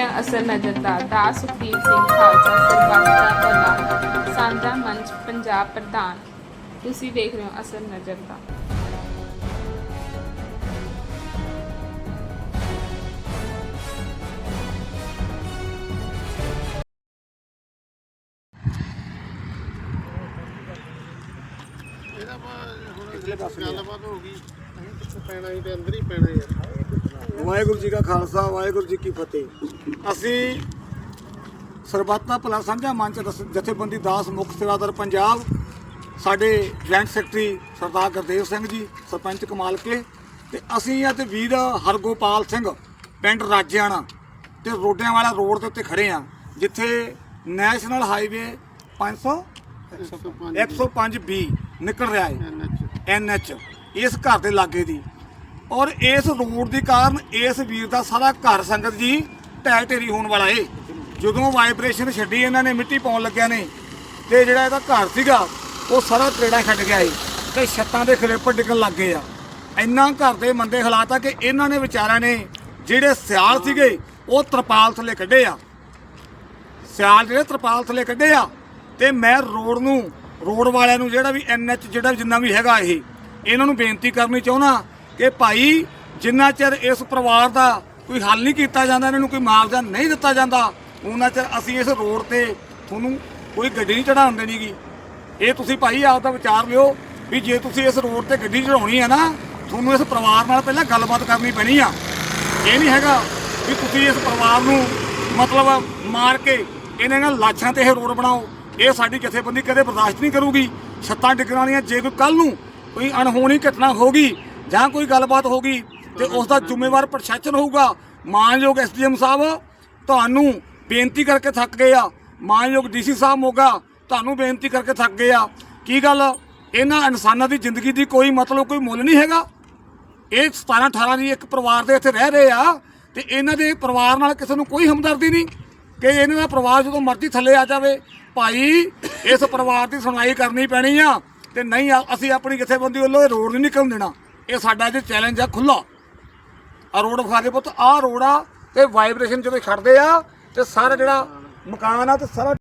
ਰਹੇ ਹੋ ਅਸਰ ਨਜ਼ਰ ਦਾ ਦਾ ਸੁਖਬੀਰ ਸਿੰਘ ਖਾਲਸਾ ਸਰਬੱਤ ਦਾ ਭਲਾ ਸਾਂਝਾ ਮੰਚ ਪੰਜਾਬ ਪ੍ਰਧਾਨ। ਤੁਸੀਂ ਦੇਖ ਰਹੇ ਹੋ ਅਸਰ ਨਜ਼ਰ ਦਾ। ਇਹਦਾ ਵਾ ਹੁਣ ਗੱਲਬਾਤ ਹੋ ਗਈ। ਅਸੀਂ ਕਿੱਥੇ ਪੈਣਾ ਹੀ ਤੇ ਅੰਦਰ ਹੀ ਪੈਣਾ ਯਾਰ ਵਾਹਿਗੁਰੂ ਜੀ ਕਾ ਖਾਲਸਾ ਵਾਹਿਗੁਰੂ ਜੀ ਕੀ ਫਤਿਹ। ਅਸੀਂ ਸਰਬੱਤਾ ਭਲਾ ਸਾਂਝਾ ਮੰਚ ਜਥੇਬੰਦੀ ਦਾਸ ਮੁੱਖ ਸੇਵਾਦਾਰ ਪੰਜਾਬ ਸਾਡੇ ਜੁਆਇੰਟ ਸੈਕਟਰੀ ਸਰਦਾਰ ਗੁਰਦੇਵ ਸਿੰਘ ਜੀ ਸਰਪੰਚ ਕਮਾਲਕੇ ਤੇ ਅਸੀਂ ਆ ਤੇ ਵੀਰ ਹਰਗੋਪਾਲ ਸਿੰਘ ਪਿੰਡ ਰਾਜਿਆਣਾ ਤੇ ਰੋਡਿਆਂ ਵਾਲਾ ਰੋਡ ਦੇ ਉੱਤੇ ਖੜੇ ਆ ਜਿੱਥੇ ਨੈਸ਼ਨਲ ਹਾਈਵੇ 500 105 105 ਬੀ ਨਿਕਲ ਰਿਹਾ ਹੈ। ਐਨਐਚ ਇਸ ਘਰ ਦੇ ਲਾਗੇ ਦੀ ਔਰ ਇਸ ਰੋਡ ਦੇ ਕਾਰਨ ਇਸ ਵੀਰ ਦਾ ਸਾਰਾ ਘਰ ਸੰਗਤ ਜੀ ਢਹਿ ਢੇਰੀ ਹੋਣ ਵਾਲਾ ਏ। ਜਦੋਂ ਵਾਈਬ੍ਰੇਸ਼ਨ ਛੱਡੀ ਇਹਨਾਂ ਨੇ, ਮਿੱਟੀ ਪਾਉਣ ਲੱਗਿਆ ਨੇ, ਤੇ ਜਿਹੜਾ ਇਹਦਾ ਘਰ ਸੀਗਾ, ਉਹ ਸਾਰਾ ਤਰੇੜਾ ਛੱਡ ਗਿਆ ਏ ਤੇ ਛੱਤਾਂ ਦੇ ਖਰੇਪਰ ਡਿੱਗਣ ਲੱਗ ਗਏ ਆ। ਇੰਨਾ ਘਰ ਦੇ ਮੰਦੇ ਹਾਲਾਤ ਆ ਕਿ ਇਹਨਾਂ ਨੇ ਵਿਚਾਰਿਆਂ ਨੇ ਜਿਹੜੇ ਸਿਆਲ ਸੀਗੇ, ਉਹ ਤਰਪਾਲ ਥੱਲੇ ਕੱਢੇ ਆ। ਸਿਆਲ ਜਿਹੜੇ ਤਰਪਾਲ ਥੱਲੇ ਕੱਢੇ ਆ ਤੇ ਮੈਂ ਰੋਡ ਨੂੰ, ਰੋਡ ਵਾਲਿਆਂ ਨੂੰ ਜਿਹੜਾ ਵੀ ਐਨਐਚ ਜਿਹੜਾ ਜਿੰਨਾ ਵੀ ਹੈਗਾ ਇਹ, ਇਹਨਾਂ ਨੂੰ ਬੇਨਤੀ ਕਰਨੀ ਚਾਹੁੰਦਾ ਕਿ ਭਾਈ ਜਿੰਨਾ ਚਿਰ ਇਸ ਪਰਿਵਾਰ ਦਾ ਕੋਈ ਹੱਲ ਨਹੀਂ ਕੀਤਾ ਜਾਂਦਾ, ਇਹਨਾਂ ਨੂੰ ਕੋਈ ਮੁਆਵਜ਼ਾ ਨਹੀਂ ਦਿੱਤਾ ਜਾਂਦਾ ਉਹਨਾਂ ਚਿਰ ਅਸੀਂ ਇਸ ਰੋਡ ਤੇ ਤੁਹਾਨੂੰ ਕੋਈ ਗੱਡੀ ਨਹੀਂ ਚੜਾਉਣ ਦੇਣੀਗੀ। ਇਹ ਤੁਸੀਂ ਭਾਈ ਆਪ ਦਾ ਵਿਚਾਰ ਲਿਓ ਵੀ ਜੇ ਤੁਸੀਂ ਇਸ ਰੋਡ ਤੇ ਗੱਡੀ ਚੜਾਉਣੀ ਹੈ ਨਾ, ਤੁਹਾਨੂੰ ਇਸ ਪਰਿਵਾਰ ਨਾਲ ਪਹਿਲਾਂ ਗੱਲਬਾਤ ਕਰਨੀ ਪੈਣੀ ਆ। ਇਹ ਨਹੀਂ ਹੈਗਾ ਵੀ ਤੁਸੀਂ ਇਸ ਪਰਿਵਾਰ ਨੂੰ ਮਤਲਬ ਮਾਰ ਕੇ ਇਹਨਾਂ ਨਾਲ ਲਾਸ਼ਾਂ ਤੇ ਇਹ ਰੋਡ ਬਣਾਓ। ਇਹ ਸਾਡੀ ਜਥੇਬੰਦੀ ਕਦੇ ਬਰਦਾਸ਼ਤ ਨਹੀਂ ਕਰੂਗੀ। ਛੱਤਾਂ ਡਿੱਗਣ ਵਾਲੀਆਂ ਜੇ ਕੋਈ ਕੱਲ ਨੂੰ ਕੋਈ ਅਣਹੋਣੀ ਘਟਨਾ ਹੋਗੀ ਜਾਂ ਕੋਈ ਗੱਲਬਾਤ ਹੋਗੀ ਤੇ ਉਸ ਦਾ ਜ਼ਿੰਮੇਵਾਰ ਪ੍ਰਸ਼ਾਸਨ ਹੋਊਗਾ। ਮਾਨਯੋਗ ਐਸਡੀਐਮ ਸਾਹਿਬ ਤੁਹਾਨੂੰ ਬੇਨਤੀ ਕਰਕੇ ਥੱਕ ਗਏ ਆ। ਮਾਨਯੋਗ ਡੀਸੀ ਸਾਹਿਬ ਮੋਗਾ ਤੁਹਾਨੂੰ ਬੇਨਤੀ ਕਰਕੇ ਥੱਕ ਗਏ ਆ। ਕੀ ਗੱਲ? ਇਹਨਾਂ ਇਨਸਾਨਾਂ ਦੀ ਜ਼ਿੰਦਗੀ ਦੀ ਕੋਈ ਮਤਲਬ ਕੋਈ ਮੁੱਲ ਨਹੀਂ ਹੈਗਾ? ਇਹ 17 18 ਦੀ ਇੱਕ ਪਰਿਵਾਰ ਦੇ ਇੱਥੇ ਰਹਿ ਰਹੇ ਆ ਤੇ ਇਹਨਾਂ ਦੇ ਪਰਿਵਾਰ ਨਾਲ ਕਿਸੇ ਨੂੰ ਕੋਈ ਹਮਦਰਦੀ ਨਹੀਂ ਕਿ ਇਹਨਾਂ ਦਾ ਪਰਿਵਾਰ ਜਦੋਂ ਮਰਜ਼ੀ ਥੱਲੇ ਆ ਜਾਵੇ। ਭਾਈ ਇਸ ਪਰਿਵਾਰ ਦੀ ਸੁਣਾਈ ਕਰਨੀ ਪੈਣੀ ਆ ਤੇ ਨਹੀਂ ਅਸੀਂ ਆਪਣੀ ਜਥੇਬੰਦੀ ਵੱਲੋਂ ਇਹ ਰੋਡ ਨਹੀਂ ਨਿਕਲਣ ਦੇਣਾ। ਇਹ ਸਾਡਾ ਇਹ ਚੈਲੰਜ ਆ ਖੁੱਲਾ ਆ ਰੋਡ ਵਿਖਾ ਦੇ ਪੁੱਤ। ਆ ਰੋਡ ਆ, ਤੇ ਵਾਈਬ੍ਰੇਸ਼ਨ ਜਦੋਂ ਛੱਡਦੇ ਆ, ਤੇ ਸਾਰਾ ਜਿਹੜਾ ਮਕਾਨ ਆ, ਤੇ ਸਾਰਾ